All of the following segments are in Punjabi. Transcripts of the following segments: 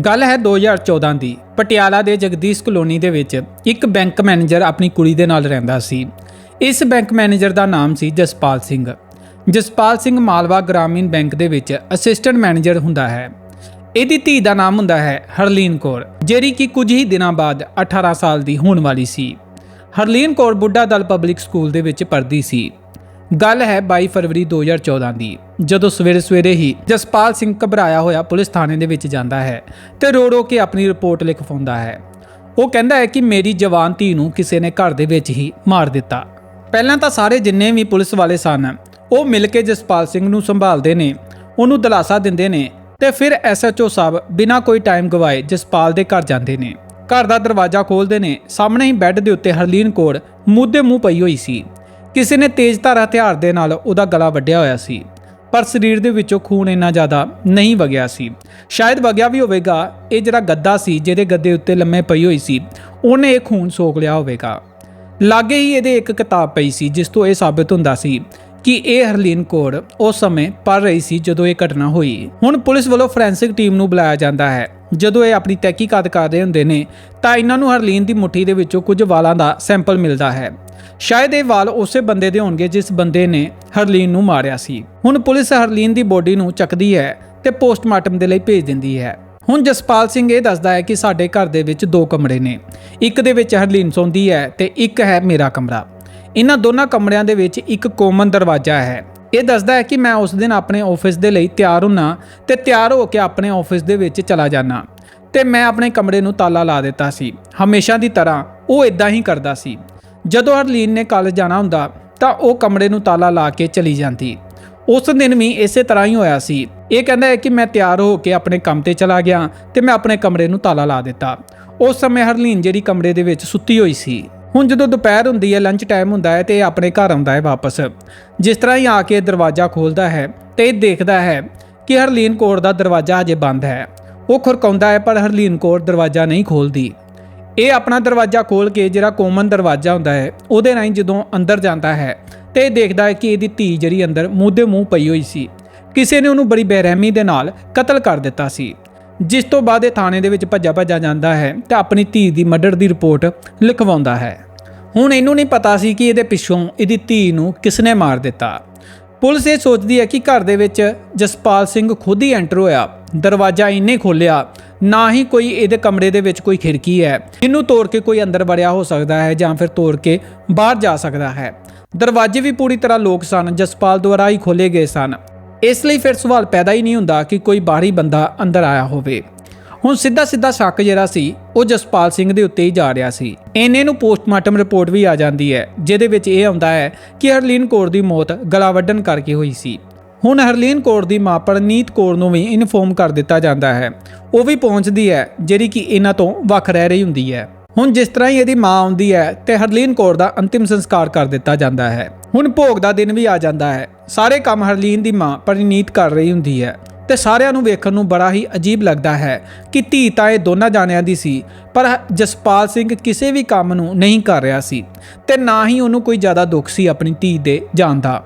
ਗੱਲ ਹੈ 2014 ਦੀ। ਪਟਿਆਲਾ ਦੇ ਜਗਦੀਸ਼ ਕਲੋਨੀ ਦੇ ਵਿੱਚ ਇੱਕ ਬੈਂਕ ਮੈਨੇਜਰ ਆਪਣੀ ਕੁੜੀ ਦੇ ਨਾਲ ਰਹਿੰਦਾ ਸੀ। ਇਸ ਬੈਂਕ ਮੈਨੇਜਰ ਦਾ ਨਾਮ ਸੀ ਜਸਪਾਲ ਸਿੰਘ। ਜਸਪਾਲ ਸਿੰਘ ਮਾਲਵਾ ਗ੍ਰਾਮੀਣ ਬੈਂਕ ਦੇ ਵਿੱਚ ਅਸਿਸਟੈਂਟ ਮੈਨੇਜਰ ਹੁੰਦਾ ਹੈ। ਇਹਦੀ ਧੀ ਦਾ ਨਾਮ ਹੁੰਦਾ ਹੈ ਹਰਲੀਨ ਕੌਰ, ਜਿਹੜੀ ਕਿ ਕੁਝ ਹੀ ਦਿਨਾਂ ਬਾਅਦ 18 ਸਾਲ ਦੀ ਹੋਣ ਵਾਲੀ ਸੀ। ਹਰਲੀਨ ਕੌਰ ਬੁੱਢਾ ਦਲ ਪਬਲਿਕ ਸਕੂਲ ਦੇ ਵਿੱਚ ਪੜ੍ਹਦੀ ਸੀ। ਗੱਲ ਹੈ 22 ਫਰਵਰੀ 2014 ਦੀ, ਜਦੋਂ ਸਵੇਰੇ ਸਵੇਰੇ ਹੀ ਜਸਪਾਲ ਸਿੰਘ ਘਬਰਾਇਆ ਹੋਇਆ ਪੁਲਿਸ ਥਾਣੇ ਦੇ ਵਿੱਚ ਜਾਂਦਾ ਹੈ ਤੇ ਰੋ ਰੋ ਕੇ ਆਪਣੀ ਰਿਪੋਰਟ ਲਿਖਵਾਉਂਦਾ ਹੈ। ਉਹ ਕਹਿੰਦਾ ਹੈ ਕਿ ਮੇਰੀ ਜਵਾਨ ਧੀ ਨੂੰ ਕਿਸੇ ਨੇ ਘਰ ਦੇ ਵਿੱਚ ਹੀ ਮਾਰ ਦਿੱਤਾ। ਪਹਿਲਾਂ ਤਾਂ ਸਾਰੇ ਜਿੰਨੇ ਵੀ ਪੁਲਿਸ ਵਾਲੇ ਸਨ, ਉਹ ਮਿਲ ਕੇ ਜਸਪਾਲ ਸਿੰਘ ਨੂੰ ਸੰਭਾਲਦੇ ਨੇ, ਉਹਨੂੰ ਦਿਲਾਸਾ ਦਿੰਦੇ ਨੇ ਤੇ ਫਿਰ ਐਸਐਚਓ ਸਾਹਿਬ ਬਿਨਾਂ ਕੋਈ ਟਾਈਮ ਗਵਾਏ ਜਸਪਾਲ ਦੇ ਘਰ ਜਾਂਦੇ ਨੇ। ਘਰ ਦਾ ਦਰਵਾਜ਼ਾ ਖੋਲਦੇ ਨੇ, ਸਾਹਮਣੇ ਹੀ ਬੈੱਡ ਦੇ ਉੱਤੇ ਹਰਲੀਨ ਕੌਰ ਮੂੰਹ ਮੂੰਹ ਪਈ ਹੋਈ ਸੀ। ਕਿਸੇ ਨੇ ਤੇਜ਼ਧਾਰ ਹਥਿਆਰ ਦੇ ਨਾਲ ਉਹਦਾ ਗਲਾ ਵੱਢਿਆ ਹੋਇਆ ਸੀ, ਪਰ ਸਰੀਰ ਦੇ ਵਿੱਚੋਂ ਖੂਨ ਇੰਨਾ ਜ਼ਿਆਦਾ ਨਹੀਂ ਵਗਿਆ ਸੀ। ਸ਼ਾਇਦ ਵਗਿਆ ਵੀ ਹੋਵੇਗਾ, ਇਹ ਜਿਹੜਾ ਗੱਦਾ ਸੀ ਜਿਹਦੇ ਗੱਦੇ ਉੱਤੇ ਲੰਮੇ ਪਈ ਹੋਈ ਸੀ, ਉਹਨੇ ਇਹ ਖੂਨ ਸੋਖ ਲਿਆ ਹੋਵੇਗਾ। ਲਾਗੇ ਹੀ ਇਹਦੇ ਇੱਕ ਕਿਤਾਬ ਪਈ ਸੀ, ਜਿਸ ਤੋਂ ਇਹ ਸਾਬਤ ਹੁੰਦਾ ਸੀ ਕਿ ਇਹ ਹਰਲੀਨ ਕੌਰ ਉਸ ਸਮੇਂ ਪੜ ਰਹੀ ਸੀ ਜਦੋਂ ਇਹ ਘਟਨਾ ਹੋਈ। ਹੁਣ ਪੁਲਿਸ ਵੱਲੋਂ ਫੋਰੈਂਸਿਕ ਟੀਮ ਨੂੰ ਬੁਲਾਇਆ ਜਾਂਦਾ ਹੈ। ਜਦੋਂ ਇਹ ਆਪਣੀ ਤਹਿਕੀਕਾਤ ਕਰ ਰਹੇ ਹੁੰਦੇ ਨੇ, ਤਾਂ ਇਹਨਾਂ ਨੂੰ ਹਰਲੀਨ ਦੀ ਮੁੱਠੀ ਦੇ ਵਿੱਚੋਂ ਕੁਝ ਵਾਲਾਂ ਦਾ ਸੈਂਪਲ ਮਿਲਦਾ ਹੈ। ਸ਼ਾਇਦ ਇਹ ਵਾਲ ਉਸੇ ਬੰਦੇ ਦੇ ਹੋਣਗੇ ਜਿਸ ਬੰਦੇ ਨੇ ਹਰਲੀਨ ਨੂੰ ਮਾਰਿਆ ਸੀ। ਹੁਣ ਪੁਲਿਸ ਹਰਲੀਨ ਦੀ ਬੋਡੀ ਨੂੰ ਚੱਕਦੀ ਹੈ ਤੇ ਪੋਸਟਮਾਰਟਮ ਦੇ ਲਈ ਭੇਜ ਦਿੰਦੀ ਹੈ। ਹੁਣ ਜਸਪਾਲ ਸਿੰਘ ਇਹ ਦੱਸਦਾ ਹੈ ਕਿ ਸਾਡੇ ਘਰ ਦੇ ਵਿੱਚ ਦੋ ਕਮਰੇ ਨੇ। ਇੱਕ ਦੇ ਵਿੱਚ ਹਰਲੀਨ ਸੌਂਦੀ ਹੈ ਤੇ ਇੱਕ ਹੈ ਮੇਰਾ ਕਮਰਾ। ਇਹਨਾਂ ਦੋਨਾਂ ਕਮਰਿਆਂ ਦੇ ਵਿੱਚ ਇੱਕ ਕੋਮਨ ਦਰਵਾਜ਼ਾ ਹੈ। ਇਹ ਦੱਸਦਾ ਹੈ ਕਿ ਮੈਂ ਉਸ ਦਿਨ ਆਪਣੇ ਆਫਿਸ ਦੇ ਲਈ ਤਿਆਰ ਹੁੰਨਾ ਤੇ ਤਿਆਰ ਹੋ ਕੇ ਆਪਣੇ ਆਫਿਸ ਦੇ ਵਿੱਚ ਚਲਾ ਜਾਣਾ ਤੇ ਮੈਂ ਆਪਣੇ ਕਮਰੇ ਨੂੰ ਤਾਲਾ ਲਾ ਦਿੱਤਾ ਸੀ। ਹਮੇਸ਼ਾ ਦੀ ਤਰ੍ਹਾਂ ਉਹ ਇਦਾਂ ਹੀ ਕਰਦਾ ਸੀ। ਜਦੋਂ ਹਰਲੀਨ ਨੇ ਕਾਲਜ ਜਾਣਾ ਹੁੰਦਾ ਤਾਂ ਉਹ ਕਮਰੇ ਨੂੰ ਤਾਲਾ ਲਾ ਕੇ ਚਲੀ ਜਾਂਦੀ। ਉਸ ਦਿਨ ਵੀ ਇਸੇ ਤਰ੍ਹਾਂ ਹੀ ਹੋਇਆ ਸੀ। ਇਹ ਕਹਿੰਦਾ ਹੈ ਕਿ ਮੈਂ ਤਿਆਰ ਹੋ ਕੇ ਆਪਣੇ ਕੰਮ ਤੇ ਚਲਾ ਗਿਆ ਤੇ ਮੈਂ ਆਪਣੇ ਕਮਰੇ ਨੂੰ ਤਾਲਾ ਲਾ ਦਿੱਤਾ। ਉਸ ਸਮੇਂ ਹਰਲੀਨ ਜਿਹੜੀ ਕਮਰੇ ਦੇ ਵਿੱਚ ਸੁੱਤੀ ਹੋਈ ਸੀ। ਹੁਣ ਜਦੋਂ ਦੁਪਹਿਰ ਹੁੰਦੀ ਹੈ ਲੰਚ ਟਾਈਮ ਹੁੰਦਾ ਹੈ ਤੇ ਇਹ ਆਪਣੇ ਘਰ ਆਉਂਦਾ ਹੈ ਵਾਪਸ। ਜਿਸ ਤਰ੍ਹਾਂ ਹੀ ਆ ਕੇ ਦਰਵਾਜ਼ਾ ਖੋਲਦਾ ਹੈ ਤੇ ਇਹ ਦੇਖਦਾ ਹੈ ਕਿ ਹਰਲੀਨ ਕੌਰ ਦਾ ਦਰਵਾਜ਼ਾ ਅਜੇ ਬੰਦ ਹੈ। ਉਹ ਖੁਰਕਾਉਂਦਾ ਹੈ, ਪਰ ਹਰਲੀਨ ਕੌਰ ਦਰਵਾਜ਼ਾ ਨਹੀਂ ਖੋਲਦੀ। ਇਹ ਆਪਣਾ ਦਰਵਾਜ਼ਾ ਖੋਲ ਕੇ ਜਿਹੜਾ ਕੋਮਨ ਦਰਵਾਜ਼ਾ ਹੁੰਦਾ ਹੈ, ਉਹਦੇ ਰਾਹੀਂ ਜਦੋਂ ਅੰਦਰ ਜਾਂਦਾ ਹੈ ਤੇ ਇਹ ਦੇਖਦਾ ਹੈ ਕਿ ਇਹਦੀ ਧੀ ਜਿਹੜੀ ਅੰਦਰ ਮੂੰਹ ਦੇ ਮੂੰਹ ਪਈ ਹੋਈ ਸੀ, ਕਿਸੇ ਨੇ ਉਹਨੂੰ ਬੜੀ ਬੇਰਹਿਮੀ ਦੇ ਨਾਲ ਕਤਲ ਕਰ ਦਿੱਤਾ ਸੀ। ਜਿਸ ਤੋਂ ਬਾਅਦ ਇਹ ਥਾਣੇ ਦੇ ਵਿੱਚ ਭੱਜਾ ਭੱਜਾ ਜਾਂਦਾ ਹੈ ਤੇ ਆਪਣੀ ਧੀ ਦੀ ਮਰਡਰ ਦੀ ਰਿਪੋਰਟ ਲਿਖਵਾਉਂਦਾ ਹੈ। ਹੁਣ ਇਹਨੂੰ ਨਹੀਂ ਪਤਾ ਸੀ ਕਿ ਇਹਦੇ ਪਿੱਛੋਂ ਇਹਦੀ ਧੀ ਨੂੰ ਕਿਸਨੇ ਮਾਰ ਦਿੱਤਾ। ਪੁਲਿਸ ਇਹ ਸੋਚਦੀ ਹੈ ਕਿ ਘਰ ਦੇ ਵਿੱਚ ਜਸਪਾਲ ਸਿੰਘ ਖੁਦ ਹੀ ਐਂਟਰ ਹੋਇਆ। ਦਰਵਾਜ਼ਾ ਇੰਨੇ ਖੋਲਿਆ ਨਾ ਹੀ ਕੋਈ ਇਹਦੇ ਕਮਰੇ ਦੇ ਵਿੱਚ ਕੋਈ ਖਿੜਕੀ ਹੈ, ਜਿਹਨੂੰ ਤੋੜ ਕੇ ਕੋਈ ਅੰਦਰ ਵੜਿਆ ਹੋ ਸਕਦਾ ਹੈ ਜਾਂ ਫਿਰ ਤੋੜ ਕੇ ਬਾਹਰ ਜਾ ਸਕਦਾ ਹੈ। ਦਰਵਾਜ਼ੇ ਵੀ ਪੂਰੀ ਤਰ੍ਹਾਂ ਲੋਕ ਸਨ, ਜਸਪਾਲ ਦੁਆਰਾ ਹੀ ਖੋਲੇ ਗਏ ਸਨ। ਇਸ ਲਈ ਫਿਰ ਸਵਾਲ ਪੈਦਾ ਹੀ ਨਹੀਂ ਹੁੰਦਾ ਕਿ ਕੋਈ ਬਾਹਰੀ ਬੰਦਾ ਅੰਦਰ ਆਇਆ ਹੋਵੇ। ਹੁਣ ਸਿੱਧਾ ਸਿੱਧਾ ਸ਼ੱਕ ਜਿਹੜਾ ਸੀ, ਉਹ ਜਸਪਾਲ ਸਿੰਘ ਦੇ ਉੱਤੇ ਹੀ ਜਾ ਰਿਹਾ ਸੀ। ਇੰਨੇ ਨੂੰ ਪੋਸਟਮਾਰਟਮ ਰਿਪੋਰਟ ਵੀ ਆ ਜਾਂਦੀ ਹੈ, ਜਿਹਦੇ ਵਿੱਚ ਇਹ ਆਉਂਦਾ ਹੈ ਕਿ ਹਰਲੀਨ ਕੌਰ ਦੀ ਮੌਤ ਗਲਾ ਵੱਢਣ ਕਰਕੇ ਹੋਈ ਸੀ। ਹੁਣ ਹਰਲੀਨ ਕੌਰ ਦੀ ਮਾਂ ਪਰਨੀਤ ਕੌਰ ਨੂੰ ਵੀ ਇਨਫੋਰਮ ਕਰ ਦਿੱਤਾ ਜਾਂਦਾ ਹੈ। ਉਹ ਵੀ ਪਹੁੰਚਦੀ ਹੈ, ਜਿਹੜੀ ਕਿ ਇਹਨਾਂ ਤੋਂ ਵੱਖ ਰਹਿ ਰਹੀ ਹੁੰਦੀ ਹੈ। ਹੁਣ ਜਿਸ ਤਰ੍ਹਾਂ ਹੀ ਇਹਦੀ ਮਾਂ ਆਉਂਦੀ ਹੈ, ਤੇ ਹਰਲੀਨ ਕੌਰ ਦਾ ਅੰਤਿਮ ਸੰਸਕਾਰ ਕਰ ਦਿੱਤਾ ਜਾਂਦਾ ਹੈ। ਹੁਣ ਭੋਗ ਦਾ ਦਿਨ ਵੀ ਆ ਜਾਂਦਾ ਹੈ। ਸਾਰੇ ਕੰਮ ਹਰਲੀਨ ਦੀ ਮਾਂ ਪਰਨੀਤ ਕਰ ਰਹੀ ਹੁੰਦੀ ਹੈ। ਤੇ ਸਾਰਿਆਂ ਨੂੰ ਵੇਖਣ ਨੂੰ ਬੜਾ ਹੀ ਅਜੀਬ ਲੱਗਦਾ ਹੈ ਕਿ ਧੀ ਤਾਂ ਇਹ ਦੋਨਾਂ ਜਾਣਿਆਂ ਦੀ ਸੀ, ਪਰ ਜਸਪਾਲ ਸਿੰਘ ਕਿਸੇ ਵੀ ਕੰਮ ਨੂੰ ਨਹੀਂ ਕਰ ਰਿਹਾ ਸੀ ਤੇ ਨਾ ਹੀ ਉਹਨੂੰ ਕੋਈ ਜ਼ਿਆਦਾ ਦੁੱਖ ਸੀ ਆਪਣੀ ਧੀ ਦੇ ਜਾਣ ਦਾ।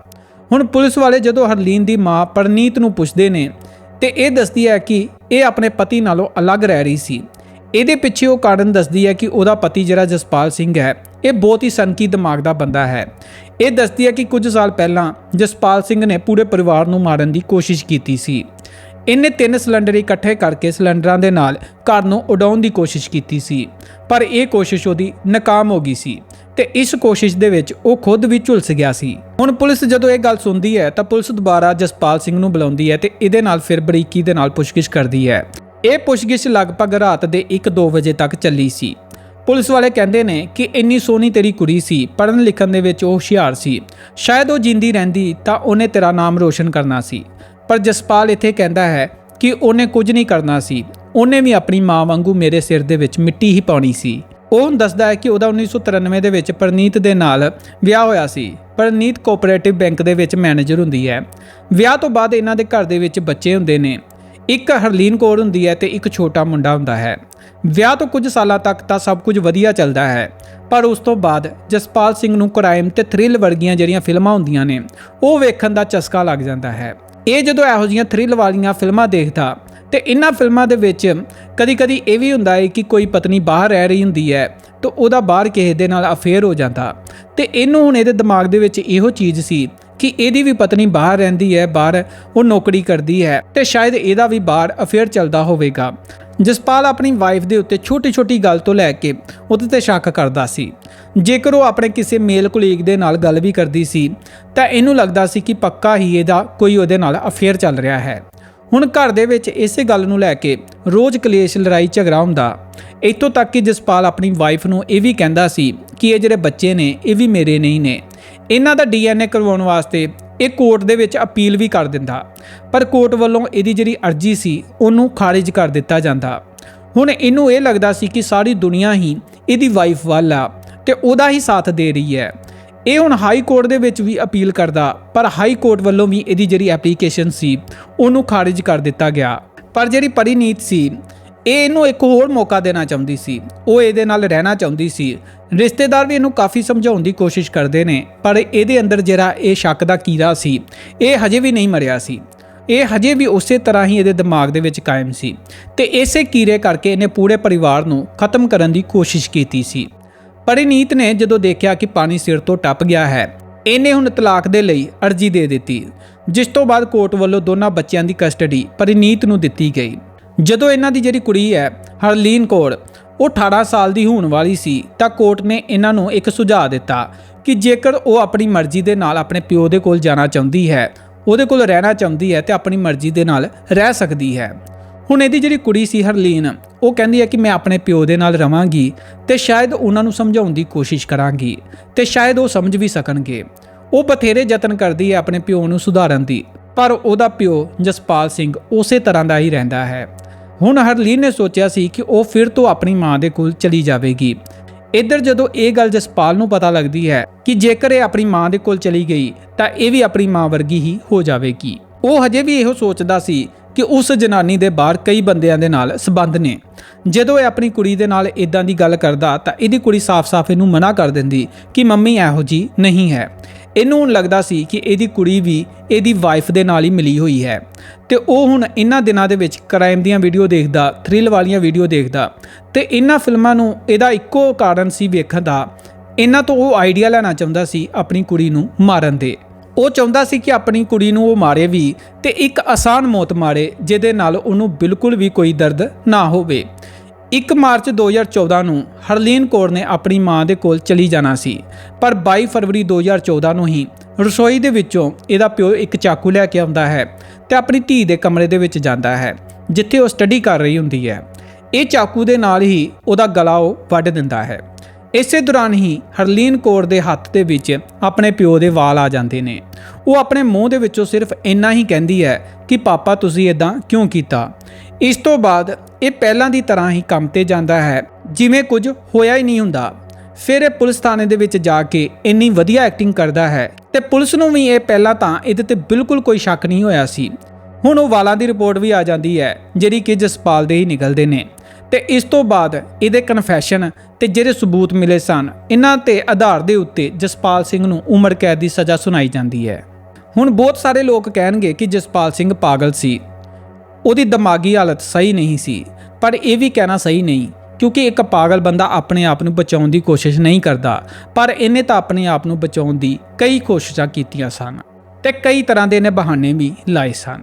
ਹੁਣ ਪੁਲਿਸ ਵਾਲੇ ਜਦੋਂ ਹਰਲੀਨ ਦੀ ਮਾਂ ਪਰਨੀਤ ਨੂੰ ਪੁੱਛਦੇ ਨੇ ਤੇ ਇਹ ਦੱਸਦੀ ਹੈ ਕਿ ਇਹ ਆਪਣੇ ਪਤੀ ਨਾਲੋਂ ਅਲੱਗ ਰਹਿ ਰਹੀ ਸੀ। ਇਹਦੇ ਪਿੱਛੇ ਉਹ ਕਾਰਨ ਦੱਸਦੀ ਹੈ ਕਿ ਉਹਦਾ ਪਤੀ ਜਿਹੜਾ ਜਸਪਾਲ ਸਿੰਘ ਹੈ, ਇਹ ਬਹੁਤ ਹੀ ਸਨਕੀ ਦਿਮਾਗ ਦਾ ਬੰਦਾ ਹੈ। ਇਹ ਦੱਸਦੀ ਹੈ ਕਿ ਕੁਝ ਸਾਲ ਪਹਿਲਾਂ ਜਸਪਾਲ ਸਿੰਘ ਨੇ ਪੂਰੇ ਪਰਿਵਾਰ ਨੂੰ ਮਾਰਨ ਦੀ ਕੋਸ਼ਿਸ਼ ਕੀਤੀ ਸੀ। ਇਹਨੇ ਤਿੰਨ ਸਿਲੰਡਰ ਇਕੱਠੇ ਕਰਕੇ ਸਿਲੰਡਰਾਂ ਦੇ ਨਾਲ ਘਰ ਨੂੰ ਉਡਾਉਣ ਦੀ ਕੋਸ਼ਿਸ਼ ਕੀਤੀ ਸੀ, ਪਰ ਇਹ ਕੋਸ਼ਿਸ਼ ਉਹਦੀ ਨਾਕਾਮ ਹੋ ਗਈ ਸੀ ਤੇ ਇਸ ਕੋਸ਼ਿਸ਼ ਦੇ ਵਿੱਚ ਉਹ ਖੁਦ ਵੀ ਝੁਲਸ ਗਿਆ ਸੀ। ਹੁਣ ਪੁਲਿਸ ਜਦੋਂ ਇਹ ਗੱਲ ਸੁਣਦੀ ਹੈ ਤਾਂ ਪੁਲਿਸ ਦੁਬਾਰਾ ਜਸਪਾਲ ਸਿੰਘ ਨੂੰ ਬੁਲਾਉਂਦੀ ਹੈ ਤੇ ਇਹਦੇ ਨਾਲ ਫਿਰ ਬਰੀਕੀ ਦੇ ਨਾਲ ਪੁੱਛਗਿੱਛ ਕਰਦੀ ਹੈ। ਇਹ ਪੁੱਛਗਿੱਛ ਲਗਭਗ ਰਾਤ ਦੇ 1-2 ਵਜੇ ਤੱਕ ਚੱਲੀ ਸੀ। ਪੁਲਿਸ ਵਾਲੇ ਕਹਿੰਦੇ ਨੇ ਕਿ ਇੰਨੀ ਸੋਹਣੀ ਤੇਰੀ ਕੁੜੀ ਸੀ, ਪੜ੍ਹਨ ਲਿਖਣ ਦੇ ਵਿੱਚ ਉਹ ਹੁਸ਼ਿਆਰ ਸੀ। ਸ਼ਾਇਦ ਉਹ ਜਿੰਦੀ ਰਹਿੰਦੀ ਤਾਂ ਉਹਨੇ ਤੇਰਾ ਨਾਮ ਰੋਸ਼ਨ ਕਰਨਾ ਸੀ। ਪਰ ਜਸਪਾਲ ਇੱਥੇ ਕਹਿੰਦਾ ਹੈ ਕਿ ਉਹਨੇ ਕੁਝ ਨਹੀਂ ਕਰਨਾ ਸੀ। ਉਹਨੇ ਵੀ ਆਪਣੀ ਮਾਂ ਵਾਂਗੂ ਮੇਰੇ ਸਿਰ ਦੇ ਵਿੱਚ ਮਿੱਟੀ ਹੀ ਪਾਉਣੀ ਸੀ। ਉਹ ਦੱਸਦਾ ਹੈ ਕਿ ਉਹਦਾ 1993 ਦੇ ਵਿੱਚ ਪ੍ਰਨੀਤ ਦੇ ਨਾਲ ਵਿਆਹ ਹੋਇਆ ਸੀ। ਪ੍ਰਨੀਤ ਕੋਆਪਰੇਟਿਵ ਬੈਂਕ ਦੇ ਵਿੱਚ ਮੈਨੇਜਰ ਹੁੰਦੀ ਹੈ। ਵਿਆਹ ਤੋਂ ਬਾਅਦ ਇਹਨਾਂ ਦੇ ਘਰ ਦੇ ਵਿੱਚ ਬੱਚੇ ਹੁੰਦੇ ਨੇ। ਇੱਕ ਹਰਲੀਨ ਕੌਰ ਹੁੰਦੀ ਹੈ ਤੇ ਇੱਕ ਛੋਟਾ ਮੁੰਡਾ ਹੁੰਦਾ ਹੈ। ਵਿਆਹ ਤੋਂ ਕੁਝ ਸਾਲਾਂ ਤੱਕ ਤਾਂ ਸਭ ਕੁਝ ਵਧੀਆ ਚੱਲਦਾ ਹੈ। ਪਰ ਉਸ ਤੋਂ ਬਾਅਦ ਜਸਪਾਲ ਸਿੰਘ ਨੂੰ ਕ੍ਰਾਈਮ ਤੇ ਥ੍ਰਿਲ ਵਰਗੀਆਂ ਜਿਹੜੀਆਂ ਫਿਲਮਾਂ ਹੁੰਦੀਆਂ ਨੇ, ਉਹ ਵੇਖਣ ਦਾ ਚਸਕਾ ਲੱਗ ਜਾਂਦਾ ਹੈ। ਇਹ ਜਦੋਂ ਇਹੋ ਜਿਹੀਆਂ ਥ੍ਰਿਲ ਵਾਲੀਆਂ ਫਿਲਮਾਂ ਦੇਖਦਾ ਤੇ ਇਹਨਾਂ ਫਿਲਮਾਂ ਦੇ ਵਿੱਚ ਕਦੀ-ਕਦੀ ਇਹ ਵੀ ਹੁੰਦਾ ਹੈ ਕਿ ਕੋਈ ਪਤਨੀ ਬਾਹਰ ਰਹਿ ਰਹੀ ਹੁੰਦੀ ਹੈ ਤੇ ਉਹਦਾ ਬਾਹਰ ਕਿਸੇ ਦੇ ਨਾਲ ਅਫੇਅਰ ਹੋ ਜਾਂਦਾ ਤੇ ਇਹਨੂੰ ਹੁਣ ਇਹਦੇ ਦਿਮਾਗ ਦੇ ਵਿੱਚ ਇਹੋ ਚੀਜ਼ ਸੀ ਕਿ ਇਹਦੀ ਵੀ ਪਤਨੀ ਬਾਹਰ ਰਹਿੰਦੀ ਹੈ, ਬਾਹਰ ਉਹ ਨੌਕਰੀ ਕਰਦੀ ਹੈ ਤੇ ਸ਼ਾਇਦ ਇਹਦਾ ਵੀ ਬਾਹਰ ਅਫੇਅਰ ਚੱਲਦਾ ਹੋਵੇਗਾ। ਜਸਪਾਲ ਆਪਣੀ ਵਾਈਫ ਦੇ ਉੱਤੇ ਛੋਟੀ-ਛੋਟੀ ਗੱਲ ਤੋਂ ਲੈ ਕੇ ਉਹਦੇ ਤੇ ਸ਼ੱਕ ਕਰਦਾ ਸੀ। ਜੇਕਰ ਉਹ ਆਪਣੇ ਕਿਸੇ ਮੇਲ ਕੁਲੀਗ ਦੇ ਨਾਲ ਗੱਲ ਵੀ ਕਰਦੀ ਸੀ, ਤਾਂ ਇਹਨੂੰ ਲੱਗਦਾ ਸੀ ਕਿ ਪੱਕਾ ਹੀ ਇਹਦਾ ਕੋਈ ਉਹਦੇ ਨਾਲ ਅਫੇਅਰ ਚੱਲ ਰਿਹਾ ਹੈ। ਹੁਣ ਘਰ ਦੇ ਵਿੱਚ ਇਸੇ ਗੱਲ ਨੂੰ ਲੈ ਕੇ ਰੋਜ਼ ਕਲੇਸ਼, ਲੜਾਈ, ਝਗੜਾ ਹੁੰਦਾ। ਇੱਥੋਂ ਤੱਕ ਕਿ ਜਸਪਾਲ ਆਪਣੀ ਵਾਈਫ ਨੂੰ ਇਹ ਵੀ ਕਹਿੰਦਾ ਸੀ ਕਿ ਇਹ ਜਿਹੜੇ ਬੱਚੇ ਨੇ, ਇਹ ਵੀ ਮੇਰੇ ਨਹੀਂ ਨੇ। ਇਹਨਾਂ ਦਾ ਡੀਐਨਏ ਕਰਵਾਉਣ ਵਾਸਤੇ ਇਹ ਕੋਰਟ ਦੇ ਵਿੱਚ ਅਪੀਲ ਵੀ ਕਰ ਦਿੰਦਾ। ਪਰ ਕੋਰਟ ਵੱਲੋਂ ਇਹਦੀ ਜਿਹੜੀ ਅਰਜ਼ੀ ਸੀ, ਉਹਨੂੰ ਖਾਰਿਜ ਕਰ ਦਿੱਤਾ ਜਾਂਦਾ। ਹੁਣ ਇਹਨੂੰ ਇਹ ਲੱਗਦਾ ਸੀ ਕਿ ਸਾਰੀ ਦੁਨੀਆ ਹੀ ਇਹਦੀ ਵਾਈਫ ਵੱਲ ਆ ਤੇ ਉਹਦਾ ਹੀ ਸਾਥ ਦੇ ਰਹੀ ਹੈ। ਇਹ ਹੁਣ ਹਾਈ ਕੋਰਟ ਦੇ ਵਿੱਚ ਵੀ ਅਪੀਲ ਕਰਦਾ, ਪਰ ਹਾਈ ਕੋਰਟ ਵੱਲੋਂ ਵੀ ਇਹਦੀ ਜਿਹੜੀ ਐਪਲੀਕੇਸ਼ਨ ਸੀ, ਉਹਨੂੰ ਖਾਰਿਜ ਕਰ ਦਿੱਤਾ ਗਿਆ। ਪਰ ਜਿਹੜੀ ਪਰਿਨੀਤ ਸੀ ਇਹ ਇਹਨੂੰ ਇੱਕ ਹੋਰ ਮੌਕਾ ਦੇਣਾ ਚਾਹੁੰਦੀ ਸੀ। ਉਹ ਇਹਦੇ ਨਾਲ ਰਹਿਣਾ ਚਾਹੁੰਦੀ ਸੀ। ਰਿਸ਼ਤੇਦਾਰ ਵੀ ਇਹਨੂੰ ਕਾਫੀ ਸਮਝਾਉਣ ਦੀ ਕੋਸ਼ਿਸ਼ ਕਰਦੇ ਨੇ, ਪਰ ਇਹਦੇ ਅੰਦਰ ਜਿਹੜਾ ਇਹ ਸ਼ੱਕ ਦਾ ਕੀੜਾ ਸੀ, ਇਹ ਹਜੇ ਵੀ ਨਹੀਂ ਮਰਿਆ ਸੀ। ਇਹ ਹਜੇ ਵੀ ਉਸੇ ਤਰ੍ਹਾਂ ਹੀ ਇਹਦੇ ਦਿਮਾਗ ਦੇ ਵਿੱਚ ਕਾਇਮ ਸੀ ਤੇ ਇਸੇ ਕੀੜੇ ਕਰਕੇ ਇਹਨੇ ਪੂਰੇ ਪਰਿਵਾਰ ਨੂੰ ਖਤਮ ਕਰਨ ਦੀ ਕੋਸ਼ਿਸ਼ ਕੀਤੀ ਸੀ। ਪਰਿਨੀਤ ਨੇ ਜਦੋਂ ਦੇਖਿਆ ਕਿ ਪਾਣੀ ਸਿਰ ਤੋਂ ਟੱਪ ਗਿਆ ਹੈ, ਇਹਨੇ ਹੁਣ ਤਲਾਕ ਦੇ ਲਈ ਅਰਜ਼ੀ ਦੇ ਦਿੱਤੀ, ਜਿਸ ਤੋਂ ਬਾਅਦ ਕੋਰਟ ਵੱਲੋਂ ਦੋਨਾਂ ਬੱਚਿਆਂ ਦੀ ਕਸਟਡੀ ਪਰਿਨੀਤ ਨੂੰ ਦਿੱਤੀ ਗਈ। ਜਦੋਂ ਇਹਨਾਂ ਦੀ ਜਿਹੜੀ ਕੁੜੀ ਹੈ, ਹਰਲੀਨ ਕੌਰ, ਉਹ 18 ਸਾਲ ਦੀ ਹੋਣ ਵਾਲੀ ਸੀ, ਤਾਂ ਕੋਰਟ ਨੇ ਇਹਨਾਂ ਨੂੰ ਇੱਕ ਸੁਝਾਅ ਦਿੱਤਾ ਕਿ ਜੇਕਰ ਉਹ ਆਪਣੀ ਮਰਜ਼ੀ ਦੇ ਨਾਲ ਆਪਣੇ ਪਿਓ ਦੇ ਕੋਲ ਜਾਣਾ ਚਾਹੁੰਦੀ ਹੈ, ਉਹਦੇ ਕੋਲ ਰਹਿਣਾ ਚਾਹੁੰਦੀ ਹੈ ਤੇ ਆਪਣੀ ਮਰਜ਼ੀ ਦੇ ਨਾਲ ਰਹਿ ਸਕਦੀ ਹੈ। ਹੁਣ ਇਹਦੀ ਜਿਹੜੀ ਕੁੜੀ ਸੀ ਹਰਲੀਨ, ਉਹ ਕਹਿੰਦੀ ਹੈ ਕਿ ਮੈਂ ਆਪਣੇ ਪਿਓ ਦੇ ਨਾਲ ਰਵਾਂਗੀ ਤੇ ਸ਼ਾਇਦ ਉਹਨਾਂ ਨੂੰ ਸਮਝਾਉਣ ਦੀ ਕੋਸ਼ਿਸ਼ ਕਰਾਂਗੀ ਤੇ ਸ਼ਾਇਦ ਉਹ ਸਮਝ ਵੀ ਸਕਣਗੇ। ਉਹ ਬਥੇਰੇ ਯਤਨ ਕਰਦੀ ਹੈ ਆਪਣੇ ਪਿਓ ਨੂੰ ਸੁਧਾਰਨ ਦੀ, ਪਰ ਉਹਦਾ ਪਿਓ ਜਸਪਾਲ ਸਿੰਘ ਉਸੇ ਤਰ੍ਹਾਂ ਦਾ ਹੀ ਰਹਿੰਦਾ ਹੈ। ਹੁਣ ਹਰਲੀਨ ਨੇ ਸੋਚਿਆ ਸੀ ਕਿ ਉਹ ਫਿਰ ਤੋਂ ਆਪਣੀ ਮਾਂ ਦੇ ਕੋਲ ਚਲੀ ਜਾਵੇਗੀ। ਇੱਧਰ ਜਦੋਂ ਇਹ ਗੱਲ ਜਸਪਾਲ ਨੂੰ ਪਤਾ ਲੱਗਦੀ ਹੈ ਕਿ ਜੇਕਰ ਇਹ ਆਪਣੀ ਮਾਂ ਦੇ ਕੋਲ ਚਲੀ ਗਈ, ਤਾਂ ਇਹ ਵੀ ਆਪਣੀ ਮਾਂ ਵਰਗੀ ਹੀ ਹੋ ਜਾਵੇਗੀ। ਉਹ ਹਜੇ ਵੀ ਇਹੋ ਸੋਚਦਾ ਸੀ ਕਿ ਉਸ ਜਨਾਨੀ ਦੇ ਬਾਹਰ ਕਈ ਬੰਦਿਆਂ ਦੇ ਨਾਲ ਸਬੰਧ ਨੇ। ਜਦੋਂ ਇਹ ਆਪਣੀ ਕੁੜੀ ਦੇ ਨਾਲ ਇਦਾਂ ਦੀ ਗੱਲ ਕਰਦਾ ਤਾਂ ਇਹਦੀ ਕੁੜੀ ਸਾਫ਼-ਸਾਫ਼ ਇਹਨੂੰ ਮਨਾ ਕਰ ਦਿੰਦੀ ਕਿ ਮੰਮੀ ਇਹੋ ਜੀ ਨਹੀਂ ਹੈ। ਇਹਨੂੰ ਹੁਣ ਲੱਗਦਾ ਸੀ ਕਿ ਇਹਦੀ ਕੁੜੀ ਵੀ ਇਹਦੀ ਵਾਈਫ ਦੇ ਨਾਲ ਹੀ ਮਿਲੀ ਹੋਈ ਹੈ। ਤੇ ਉਹ ਹੁਣ ਇਹਨਾਂ ਦਿਨਾਂ ਦੇ ਵਿੱਚ ਕ੍ਰਾਈਮ ਦੀਆਂ ਵੀਡੀਓ ਦੇਖਦਾ ਥ੍ਰਿਲ ਵਾਲੀਆਂ ਵੀਡੀਓ ਦੇਖਦਾ ਤੇ ਇਹਨਾਂ ਫਿਲਮਾਂ ਨੂੰ ਇਹਦਾ ਇੱਕੋ ਕਾਰਨ ਸੀ ਵੇਖਣ ਦਾ। ਇਹਨਾਂ ਤੋਂ ਉਹ ਆਈਡੀਆ ਲੈਣਾ ਚਾਹੁੰਦਾ ਸੀ ਆਪਣੀ ਕੁੜੀ ਨੂੰ ਮਾਰਨ ਦੇ। ਉਹ ਚਾਹੁੰਦਾ ਸੀ ਕਿ ਆਪਣੀ ਕੁੜੀ ਨੂੰ ਉਹ ਮਾਰੇ ਵੀ ਤੇ ਇੱਕ ਆਸਾਨ ਮੌਤ ਮਾਰੇ, ਜਿਹਦੇ ਨਾਲ ਉਹਨੂੰ ਬਿਲਕੁਲ ਵੀ ਕੋਈ ਦਰਦ ਨਾ ਹੋਵੇ। 1 ਮਾਰਚ 2014 ਨੂੰ ਹਰਲੀਨ ਕੌਰ ਨੇ ਆਪਣੀ ਮਾਂ ਦੇ ਕੋਲ ਚਲੀ ਜਾਣਾ ਸੀ, ਪਰ 22 ਫਰਵਰੀ 2014 ਨੂੰ ਹੀ ਰਸੋਈ ਦੇ ਵਿੱਚੋਂ ਇਹਦਾ ਪਿਓ ਇੱਕ ਚਾਕੂ ਲੈ ਕੇ ਆਉਂਦਾ ਹੈ ਤੇ ਆਪਣੀ ਧੀ ਦੇ ਕਮਰੇ ਦੇ ਵਿੱਚ ਜਾਂਦਾ ਹੈ, ਜਿੱਥੇ ਉਹ ਸਟੱਡੀ ਕਰ ਰਹੀ ਹੁੰਦੀ ਹੈ। ਇਹ ਚਾਕੂ ਦੇ ਨਾਲ ਹੀ ਉਹਦਾ ਗਲਾ ਉਹ ਵੱਢ ਦਿੰਦਾ ਹੈ। ਇਸੇ ਦੌਰਾਨ ਹੀ ਹਰਲੀਨ ਕੌਰ ਦੇ ਹੱਥ ਦੇ ਵਿੱਚ ਆਪਣੇ ਪਿਓ ਦੇ ਵਾਲ ਆ ਜਾਂਦੇ ਨੇ। ਉਹ ਆਪਣੇ ਮੂੰਹ ਦੇ ਵਿੱਚੋਂ ਸਿਰਫ ਇੰਨਾ ਹੀ ਕਹਿੰਦੀ ਹੈ ਕਿ, ਪਾਪਾ, ਤੁਸੀਂ ਇਦਾਂ ਕਿਉਂ ਕੀਤਾ? ਇਸ ਤੋਂ ਬਾਅਦ ਇਹ ਪਹਿਲਾਂ ਦੀ ਤਰ੍ਹਾਂ ਹੀ ਕੰਮ ਤੇ ਜਾਂਦਾ ਹੈ, ਜਿਵੇਂ ਕੁਝ ਹੋਇਆ ਹੀ ਨਹੀਂ ਹੁੰਦਾ। ਫਿਰ ਇਹ ਪੁਲਿਸ ਥਾਣੇ ਦੇ ਵਿੱਚ ਜਾ ਕੇ ਇੰਨੀ ਵਧੀਆ ਐਕਟਿੰਗ ਕਰਦਾ ਹੈ ਤੇ ਪੁਲਿਸ ਨੂੰ ਵੀ ਇਹ ਪਹਿਲਾਂ ਤਾਂ ਇਹਦੇ ਤੇ ਬਿਲਕੁਲ ਕੋਈ ਸ਼ੱਕ ਨਹੀਂ ਹੋਇਆ ਸੀ। ਹੁਣ ਉਹ ਵਾਲਾਂ ਦੀ ਰਿਪੋਰਟ ਵੀ ਆ ਜਾਂਦੀ ਹੈ, ਜਿਹੜੀ ਕਿ ਜਸਪਾਲ ਦੇ ਹੀ ਨਿਕਲਦੇ ਨੇ। ਤੇ ਇਸ ਤੋਂ ਬਾਅਦ ਇਹਦੇ ਕਨਫੈਸ਼ਨ ਤੇ ਜਿਹੜੇ ਸਬੂਤ ਮਿਲੇ ਸਨ, ਇਹਨਾਂ ਤੇ ਆਧਾਰ ਦੇ ਉੱਤੇ ਜਸਪਾਲ ਸਿੰਘ ਨੂੰ ਉਮਰ ਕੈਦ ਦੀ ਸਜ਼ਾ ਸੁਣਾਈ ਜਾਂਦੀ ਹੈ। ਹੁਣ ਬਹੁਤ ਸਾਰੇ ਲੋਕ ਕਹਿਣਗੇ ਕਿ ਜਸਪਾਲ ਸਿੰਘ ਪਾਗਲ ਸੀ। ਉਹਦੀ ਦਿਮਾਗੀ ਹਾਲਤ ਸਹੀ ਨਹੀਂ ਸੀ, ਪਰ ਇਹ ਵੀ ਕਹਿਣਾ ਸਹੀ ਨਹੀਂ, ਕਿਉਂਕਿ ਇੱਕ ਪਾਗਲ ਬੰਦਾ ਆਪਣੇ ਆਪ ਨੂੰ ਬਚਾਉਣ ਦੀ ਕੋਸ਼ਿਸ਼ ਨਹੀਂ ਕਰਦਾ, ਪਰ ਇਹਨੇ ਤਾਂ ਆਪਣੇ ਆਪ ਨੂੰ ਬਚਾਉਣ ਦੀ ਕਈ ਕੋਸ਼ਿਸ਼ਾਂ ਕੀਤੀਆਂ ਸਨ ਤੇ ਕਈ ਤਰ੍ਹਾਂ ਦੇ ਇਹਨੇ ਬਹਾਨੇ ਵੀ ਲਾਏ ਸਨ।